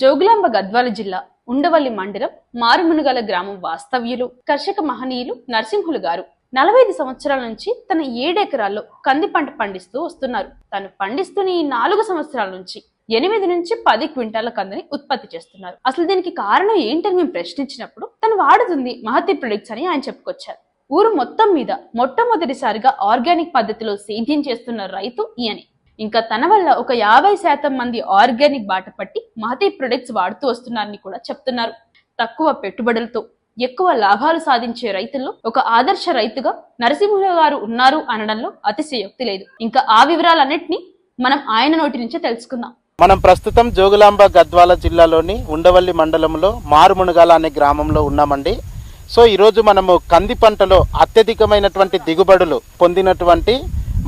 జోగులాంబ గద్వాల జిల్లా ఉండవల్లి మండలం మారుమునుగల గ్రామం వాస్తవ్యులు కర్షక మహనీయులు నరసింహులు గారు. నలభై ఐదు సంవత్సరాల నుంచి తన ఏడెకరాల్లో కంది పంట పండిస్తూ వస్తున్నారు. తను పండిస్తున్న ఈ నాలుగు సంవత్సరాల నుంచి ఎనిమిది నుంచి పది క్వింటాల కందిని ఉత్పత్తి చేస్తున్నారు. అసలు దీనికి కారణం ఏంటని మేము ప్రశ్నించినప్పుడు తను వాడుతుంది మహతి ప్రొడక్ట్స్ అని ఆయన చెప్పుకొచ్చారు. ఊరు మొత్తం మీద మొట్టమొదటిసారిగా ఆర్గానిక్ పద్ధతిలో సేద్యం చేస్తున్న రైతు ఈయనే. ఇంకా తన వల్ల ఒక యాభై శాతం మంది ఆర్గానిక్ బాట పట్టి మహతి ప్రొడక్ట్స్ వాడుతూ వస్తున్నారని కూడా చెప్తున్నారు. తక్కువ పెట్టుబడులతో ఎక్కువ లాభాలు సాధించే రైతుల్లో ఒక ఆదర్శ రైతుగా నరసింహ గారు ఉన్నారు అనడంలో అతిశయోక్తి లేదు. ఇంకా ఆ వివరాలన్నింటినీ మనం ఆయన నోటి నుంచే తెలుసుకుందాం. మనం ప్రస్తుతం జోగులాంబ గద్వాల జిల్లాలోని ఉండవల్లి మండలంలో మారుమునుగాల అనే గ్రామంలో ఉన్నామండి. సో ఈరోజు మనము కంది పంటలో అత్యధికమైనటువంటి దిగుబడులు పొందినటువంటి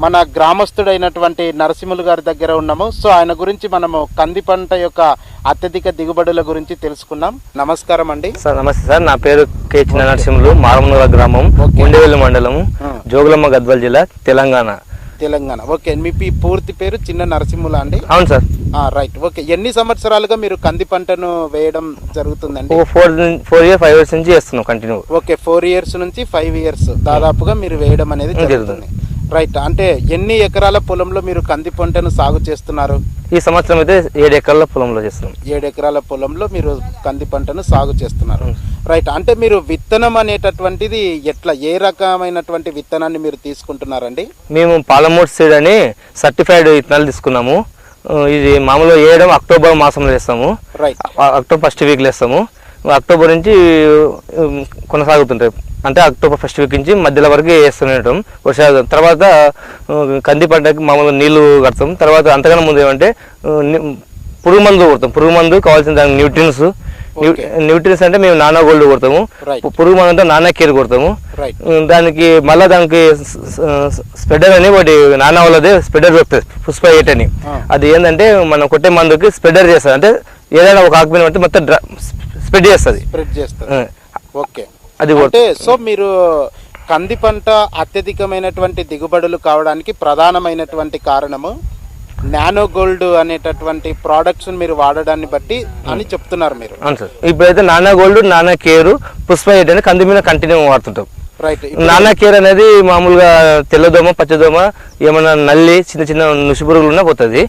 మన గ్రామస్తుడైనటువంటి నరసింహులు గారి దగ్గర ఉన్నాము. సో ఆయన గురించి మనము కంది పంట యొక్క అత్యధిక దిగుబడుల గురించి తెలుసుకున్నాం. నమస్కారం అండి. సార్ నమస్తే సార్. నా పేరు కె చిన్న నరసింహులు మారమనూర గ్రామం. ఉండేవెల్లి మండలం. జోగులమ్మ గద్వాల జిల్లా తెలంగాణ. తెలంగాణ. ఓకే. మీ పూర్తి పేరు చిన్న నరసింహుల అండి? అవును సార్. రైట్. ఓకే. ఎన్ని సంవత్సరాలుగా మీరు కంది పంటను వేయడం జరుగుతుందండి? Four four year five years నుంచి చేస్తున్నాం కంటిన్యూ. ఓకే. ఫోర్ ఇయర్స్ నుంచి ఫైవ్ ఇయర్స్ దాదాపుగా మీరు వేయడం అనేది జరుగుతుంది. రైట్. అంటే ఎన్ని ఎకరాల పొలంలో మీరు కంది పంటను సాగు చేస్తున్నారు? ఈ సంవత్సరం అయితే ఏడు ఎకరాల పొలంలో చేస్తున్నాం. ఏడు ఎకరాల పొలంలో మీరు కంది పంటను సాగు చేస్తున్నారు. రైట్. అంటే మీరు విత్తనం అనేటటువంటిది ఎట్లా ఏ రకమైనటువంటి విత్తనాన్ని మీరు తీసుకుంటున్నారండి? మేము పాలమూట్ సీడ్ అని సర్టిఫైడ్ విత్తనాలు తీసుకున్నాము. ఇది మామూలుగా వేయడం అక్టోబర్ మాసంలో వేస్తాము రైట్. అక్టోబర్ ఫస్ట్ వీక్లో వేస్తాము అక్టోబర్ నుంచి కొనసాగుతుంటాయి. అంటే అక్టోబర్ ఫస్ట్ వీక్ నుంచి మధ్యలో వరకు వేస్తుండటం వర్షాలు తర్వాత కంది పంటకి మామూలుగా నీళ్ళు కడతాం. తర్వాత అంతకన్నా ముందు ఏమంటే పురుగు మందు కొడతాం. పురుగు మందు కావాల్సిన దానికి న్యూట్రియన్స్. న్యూట్రియన్స్ అంటే మేము నానా గోల్డ్ కొడతాము. పురుగు మందు అంటే నానా కేర్ కొడతాము. దానికి మళ్ళీ దానికి స్ప్రెడర్ అని ఒకటి నానా వాళ్ళది స్ప్రెడర్ పుష్ప ఎయిట్ అని. అది ఏంటంటే మనం కొట్టే మందుకి స్ప్రెడర్ చేస్తుంది అంటే ఏదైనా ఒక ఆకు మీద పడితే మొత్తం స్ప్రెడ్ చేస్తుంది. స్ప్రెడ్ చేస్తారు ఆ, ఓకే. అది అంటే సో మీరు కంది పంట అత్యధికమైనటువంటి దిగుబడులు కావడానికి ప్రధానమైనటువంటి కారణము నానో గోల్డ్ అనేటటువంటి ప్రోడక్ట్స్ మీరు వాడడాన్ని బట్టి అని చెప్తున్నారు మీరు. అవును సార్. ఇప్పుడైతే నానా గోల్డ్ నానా కేర్ పుష్ప కంది మీద కంటిన్యూ వాడుతుంటాం. నానా కేర్ అనేది మామూలుగా తెల్లదోమ పచ్చదోమ ఏమైనా నల్లి చిన్న చిన్న నుసి పురుగులు ఉన్నా పోతుంది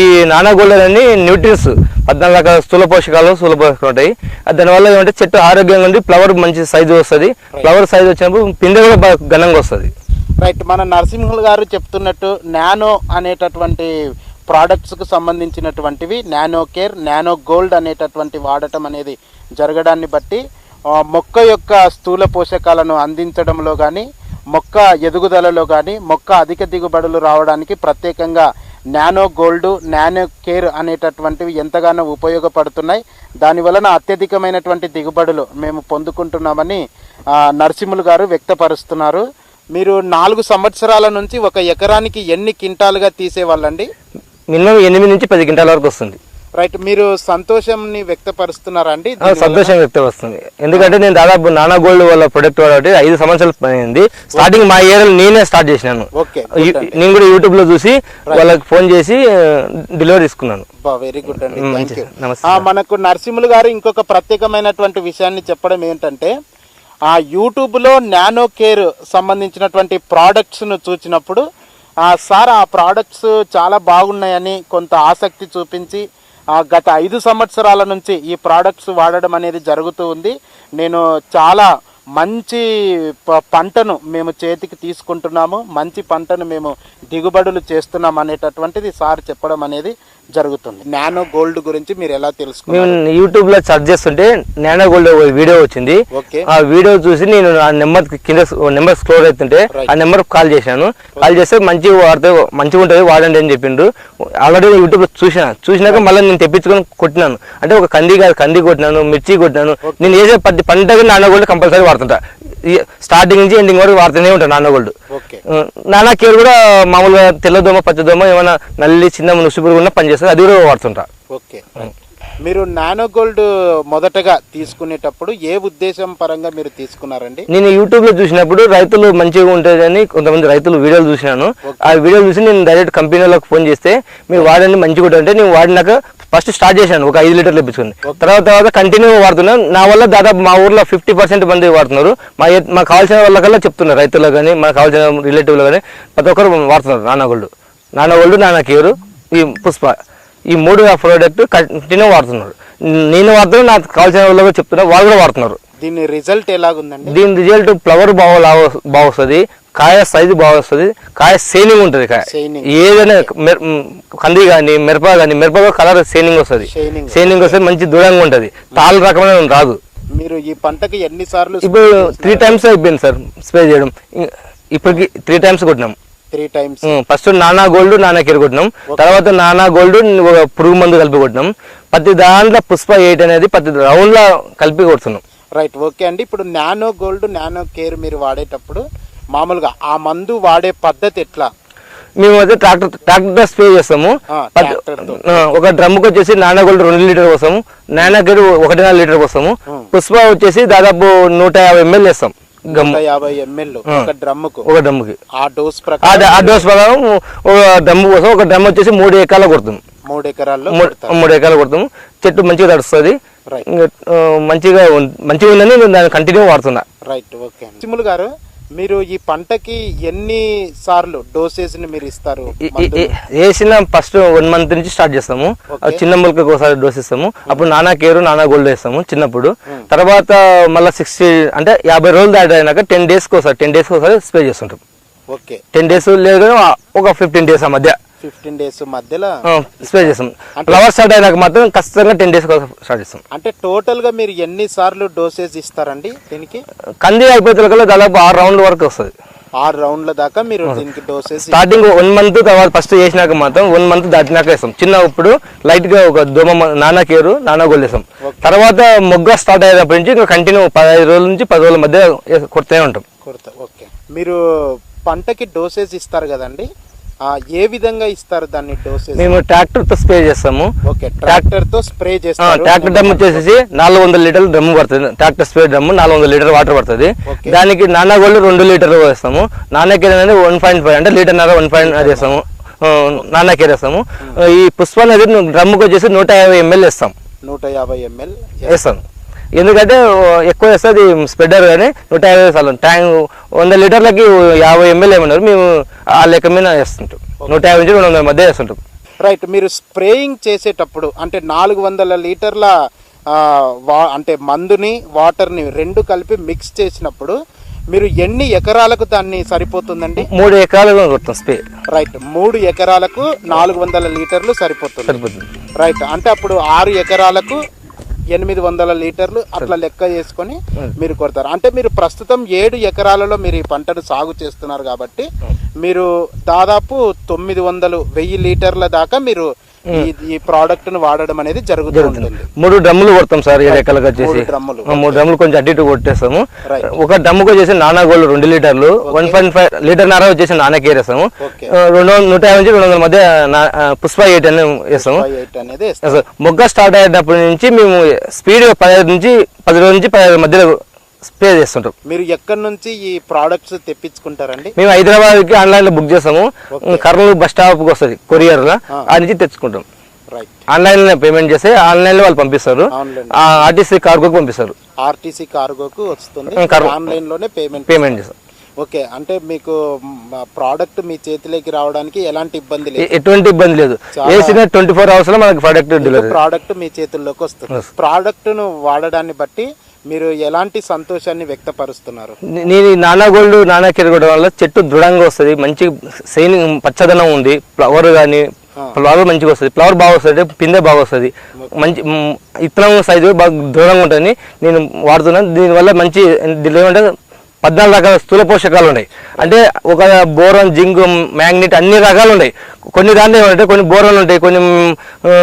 ఈ నానా గోల్డ్ అనేది న్యూట్రియన్స్. పద్నాలుగు రకాల స్థూల పోషకాలు స్థూల పోషకాలు ఉంటాయి. దానివల్ల ఏమంటే చెట్టు ఆరోగ్యంగా ఉండి ఫ్లవర్ మంచి సైజు వస్తుంది. ఫ్లవర్ సైజు వచ్చినప్పుడు పిందె కూడా బాగా ఘనంగా వస్తుంది. రైట్ మన నరసింహులు గారు చెప్తున్నట్టు నానో అనేటటువంటి products కు సంబంధించినటువంటివి నానో కేర్ నానో గోల్డ్ అనేటటువంటి వాడటం అనేది జరగడాన్ని బట్టి మొక్క యొక్క స్థూల పోషకాలను అందించడంలో కానీ మొక్క ఎదుగుదలలో కానీ మొక్క అధిక దిగుబడులు రావడానికి ప్రత్యేకంగా నానో గోల్డ్ నానో కేర్ అనేటటువంటివి ఎంతగానో ఉపయోగపడుతున్నాయి. దానివలన అత్యధికమైనటువంటి దిగుబడులు మేము పొందుకుంటున్నామని నరసింహులు గారు వ్యక్తపరుస్తున్నారు. మీరు నాలుగు సంవత్సరాల నుంచి ఒక ఎకరానికి ఎన్ని క్వింటాలుగా తీసేవాళ్ళండి? మినిమం ఎనిమిది నుంచి పది కింటాల వరకు వస్తుంది. రైట్ మీరు సంతోషంని వ్యక్తపరుస్తున్నారా అండి ఆ, సంతోషం వ్యక్తం వస్తుంది. ఎందుకంటే నేను దాదాపు నానా గోల్డ్ వాళ్ళ ప్రొడక్ట్ వాడి ఐదు సంవత్సరాలు అయింది స్టార్టింగ్ మా ఏరియాలో నేనే స్టార్ట్ చేసినాను. నేను కూడా యూట్యూబ్లో చూసి వాళ్ళకి ఫోన్ చేసి డెలివరీ తీసుకున్నాను. వెరీ గుడ్ అండి. మనకు నరసింహులు గారు ఇంకొక ప్రత్యేకమైనటువంటి విషయాన్ని చెప్పడం ఏంటంటే ఆ యూట్యూబ్లో నానో కేర్ సంబంధించినటువంటి ప్రోడక్ట్స్ను చూసినప్పుడు సార్ ఆ ప్రోడక్ట్స్ చాలా బాగున్నాయని కొంత ఆసక్తి చూపించి గత ఐదు సంవత్సరాల నుంచి ఈ ప్రోడక్ట్స్ వాడడం అనేది జరుగుతూ ఉంది. నేను చాలా మంచి పంటను మేము చేతికి తీసుకుంటున్నాము. మంచి పంటను మేము దిగుబడులు చేస్తున్నాం అనేటటువంటిది సార్ చెప్పడం అనేది జరుగుతుంది. నానో గోల్డ్ గురించి మీరు ఎలా తెలుసుకున్నారు? మేము యూట్యూబ్లో సెర్చ్ చేస్తుంటే నానా గోల్డ్ వీడియో వచ్చింది. ఓకే. ఆ వీడియో చూసి నేను ఆ నెంబర్ కింద నెంబర్ స్క్రోల్ అవుతుంటే. ఆ నెంబర్ కాల్ చేశాను. కాల్ చేస్తే మంచి వాడితే మంచిగా ఉంటుంది వాడండి అని చెప్పిండు ఆల్రెడీ యూట్యూబ్లో చూసిన. చూసినాక మళ్ళీ నేను తెప్పించుకొని కొట్టినాను. అంటే ఒక కంది కాదు కంది కొట్టినాను మిర్చి కొట్టినాను. నేను వేసే ప్రతి పంటకి నాన్న గోల్డ్ కంపల్సరీ వాడుతుంటా. స్టార్టింగ్ నుంచి ఎండింగ్ వరకు వాడుతూనే ఉంటాను నాన్న గోల్డ్ ఓకే. నానా కేర్ కూడా మామూలుగా తెల్లదోమ పచ్చదోమ ఏమైనా నల్లి చిన్న నుసుపురు ఉన్న పనిచేస్తుంది అది కూడా వాడుతుంటా. ఓకే. మీరు నానో గోల్డ్ మొదటగా తీసుకునేటప్పుడు ఏ ఉద్దేశం పరంగా మీరు తీసుకున్నారండి? నేను యూట్యూబ్లో చూసినప్పుడు రైతులు మంచిగా ఉంటుందని కొంతమంది రైతులు వీడియోలు చూసినాను. ఆ వీడియోలు చూసి నేను డైరెక్ట్ కంపెనీలకు ఫోన్ చేస్తే మీరు వాడండి మంచిగా ఉంటుంది అంటే నేను వాడినాక ఫస్ట్ స్టార్ట్ చేశాను ఒక ఐదు లీటర్లు ఇప్పించుకుని తర్వాత తర్వాత కంటిన్యూ వాడుతున్నాను. నా వల్ల దాదాపు మా ఊర్లో ఫిఫ్టీ పర్సెంట్ మంది వాడుతున్నారు. మా మాకు కావాల్సిన వాళ్ళకల్లా చెప్తున్నారు రైతులు కానీ మాకు కావాల్సిన రిలేటివ్లు కానీ ప్రతి ఒక్కరు వాడుతున్నారు నానా గోల్డ్ నానా గోల్డ్ నానా కేరు ఈ పుష్ప. ఈ మూడు ప్రోడక్ట్ కంటిన్యూ వాడుతున్నారు. నేను వాడుతున్నా నాకు కావాల్సిన వాళ్ళు కూడా చెప్తున్నా వాళ్ళు కూడా వాడుతున్నారు. దీని రిజల్ట్ ఎలాగుందండి? దీని రిజల్ట్ ఫ్లవర్ బాగా బాగా వస్తుంది కాయ సైజు బాగా వస్తుంది కాయ సేనింగ్ ఉంటుంది కాయ. ఏదైనా కంది కానీ మిరప కానీ మిరప కలర్ సేనింగ్ వస్తుంది. సేనింగ్ వస్తే మంచి దూరంగా ఉంటుంది. తాళ్ళు రకమైన రాదు. మీరు ఈ పంటకి ఎన్ని సార్లు ఇప్పుడు త్రీ టైమ్స్ అయిపోయింది సార్ స్ప్రే చేయడం. ఇప్పటికి three times కొట్టినాం. Three times first nano gold nano care కొట్టినాం. తర్వాత నానా గోల్డ్ పురుగు మందు కలిపి కొట్టినాం. ప్రతి దాంట్లో పుష్ప ఎయిట్ అనేది ప్రతి రౌండ్లో కలిపి కొడుతున్నాం. రైట్ ఓకే అండి. ఇప్పుడు నానో గోల్డ్ నానో కేర్ మీరు వాడేటప్పుడు మామూలుగా ఆ మందు వాడే పద్ధతి ఎట్లా? మేము అయితే ట్రాక్టర్ ట్రాక్టర్ స్ప్రే చేస్తాము ఒక డ్రమ్కి వచ్చేసి నానా గోల్డ్ రెండు లీటర్ పోస్తాము నానా గేడు ఒకటిన్నర లీటర్ పోస్తాము పుష్ప వచ్చేసి దాదాపు నూట యాభై ఎంఎల్ వేస్తాం. యాభై ఎంఎల్ ఒక డ్రమ్ముకు. ఒక డ్రమ్కి ఆ డోస్ ఆ ప్రకారం డ- ఆ డోస్ ప్రకారం ఒక డ్రమ్ కోసం ఒక డ్రమ్ వచ్చేసి మూడు ఎకరాలు కొడుతాం మూడు ఎకరాల్లో మూడు ఎకరాలు కొడతాము చెట్టు మంచిగా తడుస్తుంది. మంచిగా మంచిగా ఉందని నేను దాన్ని కంటిన్యూ వాడుతున్నా. రైట్ ఓకే సిముల్ గారు మీరు ఈ పంటకి ఎన్ని సార్లు డోసెస్ని మీరు ఇస్తారు వేసిన ఫస్ట్ వన్ మంత్ నుంచి స్టార్ట్ చేస్తాము. చిన్న మొలకకు ఒకసారి డోస్ ఇస్తాము. అప్పుడు నానా కేరు నానా గోల్డ్ వేస్తాము చిన్నప్పుడు. తర్వాత మళ్ళీ సిక్స్టీ అంటే యాభై రోజులు దాటినాక టెన్ డేస్కి ఒకసారి టెన్ డేస్కి ఒకసారి స్ప్రే చేస్తుంటాం. ఓకే. టెన్ డేస్ లేదు ఒక ఫిఫ్టీన్ డేస్ ఆ మధ్య. ఫిఫ్టీన్ డేస్ మధ్యలో స్ప్రే చేస్తాం. ఫ్లవర్ స్టార్ట్ అయినాక మాత్రం ఖచ్చితంగా టెన్ డేస్ స్టార్ట్ చేస్తాం. అంటే టోటల్గా మీరు ఎన్ని సార్లు డోసెస్ ఇస్తారండి దీనికి? కంది అయిపోతే దాదాపు ఆరు రౌండ్ వరకు వస్తుంది. ఆరు రౌండ్ల దాకా మీరు దీనికి డోసెస్ స్టార్టింగ్ వన్ మంత్ తర్వాత ఫస్ట్ చేసినాక మాత్రం వన్ మంత్ దాటినాక వేస్తాం. చిన్న ఇప్పుడు లైట్గా ఒక దోమ నానా కేరు నానా గోల్ వేస్తాం. తర్వాత మొగ్గ స్టార్ట్ అయ్యేటప్పటి నుంచి ఇంకా కంటిన్యూ పదహైదు రోజుల నుంచి పది రోజుల మధ్య కొడుతూనే ఉంటాం. కొడతా ఓకే. మీరు పంటకి డోసెస్ ఇస్తారు కదండి. ఏ విధంగా ఇస్తారు దాన్ని డోసెస్? మేము ట్రాక్టర్తో స్ప్రే చేస్తాము. ఓకే ట్రాక్టర్తో స్ప్రే చేస్తారు. ట్రాక్టర్ డ్రమ్ వచ్చేసి నాలుగు వందల లీటర్లు డ్రమ్ పడుతుంది. ట్రాక్టర్ స్ప్రే డ్రమ్ నాలుగు వందల లీటర్ వాటర్ పడుతుంది. దానికి నానా గోల్డ్ రెండు లీటర్లు వేస్తాము. నానా కేర్ అనేది వన్ పాయింట్ ఫైవ్ అంటే లీటర్ నర వన్ పాయింట్ అది వేస్తాము. ఆ, నానా కేర్ వేస్తాము? ఈ పుష్ప అనేది డ్రమ్కి వచ్చేసి నూట యాభై ఎంఎల్ వేస్తాం. నూట యాభై ఎంఎల్ వేస్తాను ఎందుకంటే ఎక్కువ వేస్తే అది స్ప్రెడర్ కానీ నూట యాభై సార్లు ట్యాంక్ వంద లీటర్లకి యాభై ఎంఎల్ ఏమన్నారు మేము ఆ లెక్క మీద వేస్తుంటాం నూట యాభై నుంచి రెండు వందల మధ్య వేస్తుంటాం రైట్ మీరు స్ప్రేయింగ్ చేసేటప్పుడు అంటే నాలుగు వందల లీటర్ల వా అంటే మందుని వాటర్ని రెండు కలిపి మిక్స్ చేసినప్పుడు మీరు ఎన్ని ఎకరాలకు దాన్ని సరిపోతుందండి? మూడు ఎకరాలు కొడతాం స్ప్రే. రైట్ మూడు ఎకరాలకు నాలుగు వందల లీటర్లు సరిపోతుంది. సరిపోతుంది. రైట్ అంటే అప్పుడు ఆరు ఎకరాలకు ఎనిమిది వందల లీటర్లు అట్లా లెక్క చేసుకొని మీరు కొడతారు. అంటే మీరు ప్రస్తుతం ఏడు ఎకరాలలో మీరు ఈ పంటను సాగు చేస్తున్నారు కాబట్టి మీరు దాదాపు తొమ్మిది వందలు వెయ్యి లీటర్ల దాకా మీరు ఈ ప్రోడక్ట్ను వాడడం అనేది జరుగుతూ ఉంటుంది. మూడు డ్రమ్ములు కొడతాం సార్ ఏడు ఎకరాలకు వచ్చేసి మూడు డ్రమ్ములు. కొంచెం అటు ఇటు కొట్టేస్తాము. ఒక డ్రమ్ముకు వచ్చేసి నానా గోల్డ్ రెండు లీటర్లు వన్ పాయింట్ ఫైవ్ లీటర్ నర వచ్చేసి నానా కేర్ వేస్తాము. రెండు వందల నూట యాభై నుంచి రెండు వందల మధ్య పుష్ప ఎయిట్ అని వేస్తాము. మొగ్గ స్టార్ట్ అయ్యేటప్పటి నుంచి మేము స్పీడ్ పదిహేను నుంచి పది రోజుల నుంచి పదిహేను మధ్యలో స్ప్రే చేస్తుంటాం మీరు ఎక్కడి నుంచి ఈ ప్రోడక్ట్స్ తెప్పించుకుంటారండి? మేము హైదరాబాద్కి ఆన్లైన్లో బుక్ చేస్తాము కర్నూలు బస్ స్టాప్కి వస్తుంది కొరియర్లో. ఆ. నుంచి తెచ్చుకుంటాం. రైట్ ఆన్లైన్లో పేమెంట్ చేస్తే ఆన్లైన్లో వాళ్ళు పంపిస్తారు. ఆర్టీసీ కార్గోకి పంపిస్తారు. ఆర్టీసీ కార్గోకు వస్తుంది. ఆన్లైన్లోనే పేమెంట్ పేమెంట్ చేస్తాం ఓకే అంటే మీకు ప్రోడక్ట్ మీ చేతిలోకి రావడానికి ఎలాంటి ఇబ్బంది లేదు. ఎటువంటి ఇబ్బంది లేదు. వేసిన ట్వంటీ ఫోర్ అవర్స్లో మనకి ప్రొడక్ట్ ప్రోడక్ట్ మీ చేతుల్లోకి వస్తుంది. ప్రోడక్ట్ను వాడడాన్ని బట్టి మీరు ఎలాంటి సంతోషాన్ని వ్యక్తపరుస్తున్నారు? నేను ఈ నానా గోల్డ్ నానా కెరగడం వల్ల చెట్టు దృఢంగా వస్తుంది మంచి సైని పచ్చదనం ఉంది ఫ్లవర్ కానీ ఫ్లవర్ మంచిగా వస్తుంది ఫ్లవర్ బాగా వస్తుంది పిందె బాగా వస్తుంది. మంచి ఇత్తనం సైజు బాగా దృఢంగా ఉంటుంది నేను వాడుతున్నాను. దీనివల్ల మంచి ఏమంటే పద్నాలుగు రకాల స్థూల పోషకాలు ఉన్నాయి అంటే ఒక బోరన్ జింక్ మ్యాంగ్నెట్ అన్ని రకాలు ఉన్నాయి కొన్ని దాంట్లో ఏమంటే కొన్ని బోరన్లు ఉంటాయి కొన్ని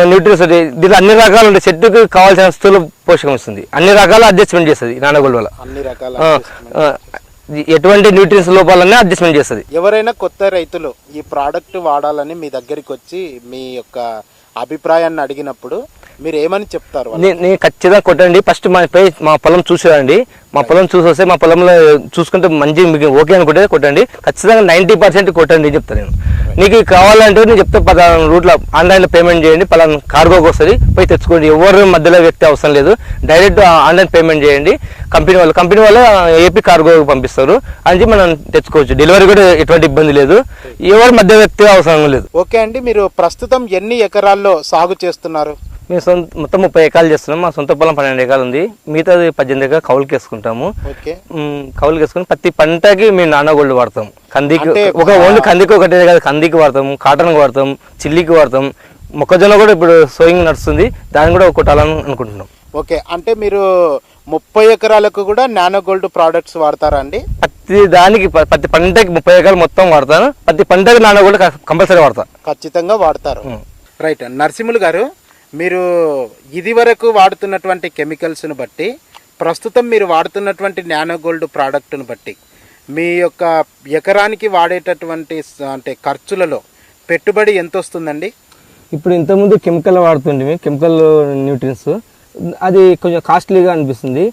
న్యూట్రియన్స్ ఉంటాయి. దీంట్లో అన్ని రకాలు ఉంటాయి. చెట్టుకి కావాల్సిన స్థూల పోషకం ఇస్తుంది అన్ని రకాల అడ్జస్ట్మెంట్ చేస్తుంది నానగోల్డ్ వల్ల ఎటువంటి న్యూట్రియన్స్ లోపాలనే అడ్జస్ట్మెంట్ చేస్తుంది. ఎవరైనా కొత్త రైతులు ఈ ప్రోడక్ట్ వాడాలని మీ దగ్గరికి వచ్చి మీ యొక్క అభిప్రాయాన్ని అడిగినప్పుడు మీరు ఏమని చెప్తారు నేను ఖచ్చితంగా కొట్టండి. ఫస్ట్ మా పై మా పొలం చూసేయండి. మా పొలం చూసి వస్తే మా పొలంలో చూసుకుంటే మంచి మీకు ఓకే అనుకుంటే కొట్టండి. ఖచ్చితంగా నైంటీ పర్సెంట్ కొట్టండి అని చెప్తాను నేను. నీకు కావాలంటే నేను చెప్తే పలానా రూట్లో ఆన్లైన్లో పేమెంట్ చేయండి. పలానా కార్గోకి వస్తుంది పోయి తెచ్చుకోండి. ఎవరు మధ్యలో వ్యక్తి అవసరం లేదు. డైరెక్ట్ ఆన్లైన్ పేమెంట్ చేయండి. కంపెనీ వాళ్ళు కంపెనీ వాళ్ళు ఏపీ కార్గో పంపిస్తారు. అని మనం తెచ్చుకోవచ్చు. డెలివరీ కూడా ఎటువంటి ఇబ్బంది లేదు. ఎవరు మధ్య వ్యక్తి అవసరం లేదు. ఓకే అండి. మీరు ప్రస్తుతం ఎన్ని ఎకరాల్లో సాగు చేస్తున్నారు? మేము సొంత మొత్తం ముప్పై ఎకరాలు చేస్తున్నాం. మా సొంత పొలం పన్నెండు ఎకరాలు ఉంది. మిగతాది పద్దెనిమిది ఎకరాలు కౌలుకి వేసుకుంటాము కౌలుకి వేసుకుని ప్రతి పంటకి మేము నాన్న గోల్డ్ వాడతాం. కందికి ఒక ఓన్లీ కందికి ఒకటే కాదు కందికి వాడతాం కాటన్కి వాడతాం చిల్లికి వాడతాం. మొక్కజొన్న కూడా ఇప్పుడు సోయింగ్ నడుస్తుంది. దాన్ని కూడా కొట్టాలని అనుకుంటున్నాం. ఓకే. అంటే మీరు ముప్పై ఎకరాలకు కూడా నానో గోల్డ్ ప్రోడక్ట్స్ వాడతారా అండి? ప్రతి దానికి ప్రతి పంటకి ముప్పై ఎకరాలు మొత్తం వాడతాను. ప్రతి పంటకి నాన్న గోల్డ్ కంపల్సరీ వాడతా. ఖచ్చితంగా వాడతారు. రైట్. నరసింహులు గారు మీరు ఇది వరకు వాడుతున్నటువంటి కెమికల్స్ను బట్టి ప్రస్తుతం మీరు వాడుతున్నటువంటి నానో గోల్డ్ ప్రోడక్ట్ను బట్టి మీ యొక్క ఎకరానికి వాడేటటువంటి అంటే ఖర్చులలో పెట్టుబడి ఎంత వస్తుందండి ఇప్పుడు ఇంతకుముందు కెమికల్ వాడుతుండే కెమికల్ న్యూట్రియన్స్. అది కొంచెం కాస్ట్లీగా అనిపిస్తుంది.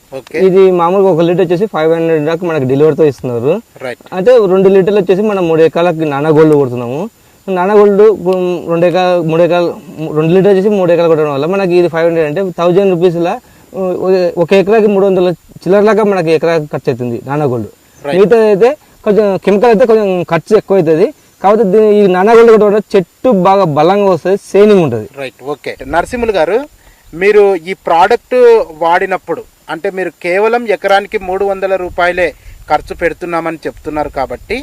ఇది మామూలుగా ఒక లీటర్ వచ్చేసి ఫైవ్ హండ్రెడ్ దాకా మనకి డెలివరీతో ఇస్తున్నారు. రైట్. అయితే రెండు లీటర్లు వచ్చేసి మనం మూడు ఎకరాలకి నానా గోల్డ్ కొడుతున్నాము. నానా గోల్డ్ రెండు ఎకరాలు మూడు ఎకరాలు రెండు లీటర్ వచ్చేసి మూడు ఎకరాలు కొట్టడం వల్ల మనకి ఇది ఫైవ్ హండ్రెడ్ అంటే థౌజండ్ రూపీస్లా ఒక ఎకరాకి మూడు వందల చిల్లరలాగా మనకి ఎకరా ఖర్చు అవుతుంది నానా గోల్డ్ మిగతా అయితే కొంచెం కెమికల్ అయితే కొంచెం ఖర్చు ఎక్కువ అవుతుంది. కాకపోతే దీని ఈ నానా గోల్డ్ కొట్టడం వల్ల చెట్టు బాగా బలంగా వస్తుంది సేనింగ్ ఉంటుంది. రైట్ ఓకే నరసింహులు గారు మీరు ఈ ప్రోడక్ట్ వాడినప్పుడు అంటే మీరు కేవలం ఎకరానికి మూడు వందల రూపాయలే ఖర్చు పెడుతున్నామని చెప్తున్నారు కాబట్టి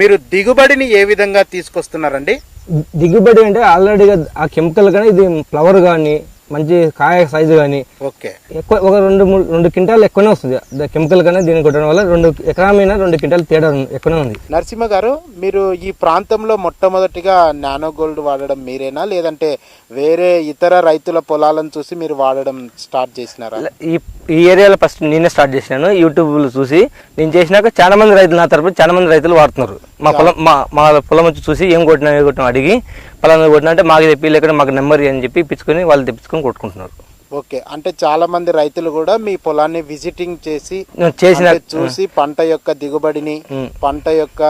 మీరు దిగుబడిని ఏ విధంగా తీసుకొస్తున్నారండి? దిగుబడి అంటే ఆల్రెడీగా ఆ కెమికల్ కానీ ఇది ఫ్లవర్ కానీ మంచి కాయ సైజు కానీ ఓకే. ఎక్కువ ఒక రెండు మూడు రెండు క్వింటాలు ఎక్కువనే వస్తుంది. కెమికల్ కన్నా దీన్ని కొట్టడం వల్ల రెండు ఎకరా మీద రెండు క్వింటాలు తేడా ఎక్కువనే ఉంది. నరసింహ గారు మీరు ఈ ప్రాంతంలో మొట్టమొదటిగా నానో గోల్డ్ వాడడం మీరేనా? లేదంటే వేరే ఇతర రైతుల పొలాలను చూసి మీరు వాడడం స్టార్ట్ చేసినారా? ఈ ఈ ఏరియాలో ఫస్ట్ నేనే స్టార్ట్ చేసినాను. యూట్యూబ్లో చూసి నేను చేసినాక చాలా మంది రైతులు నా తరపున చాలా మంది రైతులు వాడుతున్నారు. మా పొలం మా మా పొలం వచ్చి చూసి ఏం కొట్టినా ఏం కొట్టినా అడిగి పలానా కొట్టినా అంటే మాకు తెప్పి లేకపోతే మాకు నెంబర్ అని చెప్పి ఇప్పించుకొని వాళ్ళు తెప్పించుకొని కొట్టుకుంటున్నారు. ఓకే. అంటే చాలా మంది రైతులు కూడా మీ పొలాన్ని విజిటింగ్ చేసి చేసిన చూసి పంట యొక్క దిగుబడిని. పంట యొక్క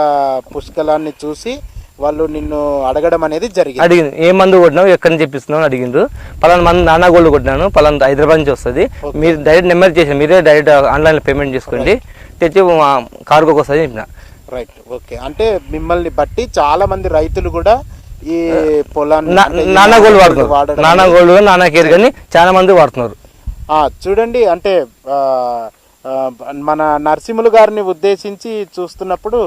పుష్కలాన్ని చూసి వాళ్ళు నిన్ను అడగడం అనేది జరిగింది. అడిగింది. ఏ మందు కొట్టినావు ఎక్కడి నుంచి తెప్పిస్తున్నావు అని అడిగిండ్రు. పలానా మంది నానా గోల్డ్ కొట్టినాను పలానా హైదరాబాద్ నుంచి వస్తుంది. మీరు డైరెక్ట్ నెంబర్ చేసి మీరే డైరెక్ట్ ఆన్లైన్లో పేమెంట్ చేసుకోండి. తెచ్చి మా కార్గోకి వస్తుంది చెప్పిన. Right okay. అంటే మిమ్మల్ని బట్టి చాలా మంది రైతులు కూడా ఈ పొలాన్ని నానా గోల్డ్ నానా వాడుతున్నారు. నానా గోల్డ్ నానా కేర్ కానీ చాలా మంది వాడుతున్నారు. చూడండి అంటే మన నరసింహులు గారిని ఉద్దేశించి చూస్తున్నప్పుడు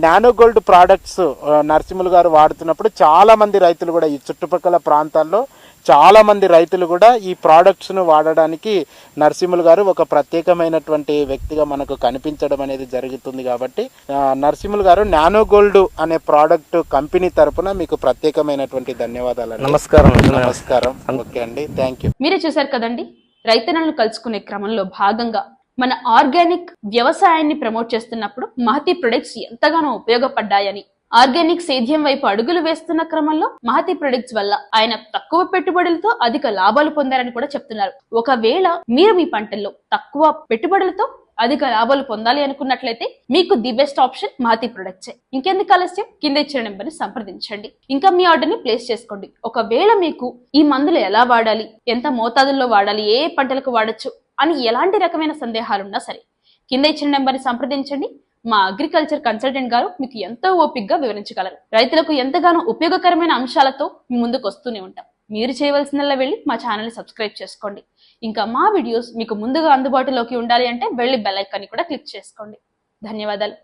నానో గోల్డ్ ప్రోడక్ట్స్ నరసింహులు గారు వాడుతున్నప్పుడు చాలా మంది రైతులు కూడా ఈ చుట్టుపక్కల ప్రాంతాల్లో చాలా మంది రైతులు కూడా ఈ products ను వాడడానికి నరసింహులు గారు ఒక ప్రత్యేకమైనటువంటి వ్యక్తిగా మనకు కనిపించడం అనేది జరుగుతుంది కాబట్టి ఆ, నరసింహులు గారు నానో గోల్డ్ అనే ప్రోడక్ట్ కంపెనీ తరపున మీకు ప్రత్యేకమైనటువంటి ధన్యవాదాలు నమస్కారం. నమస్కారం. ఓకే అండి. Thank you. మీరే చూశారు కదండి? రైతన్నలను కలుసుకునే క్రమంలో భాగంగా మన ఆర్గానిక్ వ్యవసాయాన్ని ప్రమోట్ చేస్తున్నప్పుడు మహతి ప్రొడక్ట్స్ ఎంతగానో ఉపయోగపడ్డాయని. ఆర్గానిక్ సేద్యం వైపు అడుగులు వేస్తున్న క్రమంలో మహతి ప్రొడక్ట్స్ వల్ల ఆయన తక్కువ పెట్టుబడులతో అధిక లాభాలు పొందారని కూడా చెప్తున్నారు. ఒకవేళ మీరు మీ పంటల్లో తక్కువ పెట్టుబడులతో అధిక లాభాలు పొందాలి అనుకున్నట్లయితే మీకు ది బెస్ట్ ఆప్షన్ మహతి ప్రొడక్ట్సే. ఇంకెందుకు ఆలస్యం? కింద ఇచ్చిన నెంబర్ని సంప్రదించండి. ఇంకా మీ ఆర్డర్ని ప్లేస్ చేసుకోండి. ఒకవేళ మీకు ఈ మందులు ఎలా వాడాలి? ఎంత మోతాదుల్లో వాడాలి? ఏ ఏ పంటలకు వాడచ్చు? అని ఎలాంటి రకమైన సందేహాలున్నా సరే కింద ఇచ్చిన నెంబర్ని సంప్రదించండి. మా అగ్రికల్చర్ కన్సల్టెంట్ గారు మీకు ఎంతో ఓపిగ్గా వివరించగలరు. రైతులకు ఎంతగానో ఉపయోగకరమైన అంశాలతో మీ ముందుకు వస్తూనే ఉంటాం. మీరు చేయవలసిందల్లా వెళ్ళి మా ఛానల్ని సబ్స్క్రైబ్ చేసుకోండి. ఇంకా మా వీడియోస్ మీకు ముందుగా అందుబాటులోకి ఉండాలి అంటే వెళ్ళి బెల్ ఐకాన్ని కూడా క్లిక్ చేసుకోండి. ధన్యవాదాలు.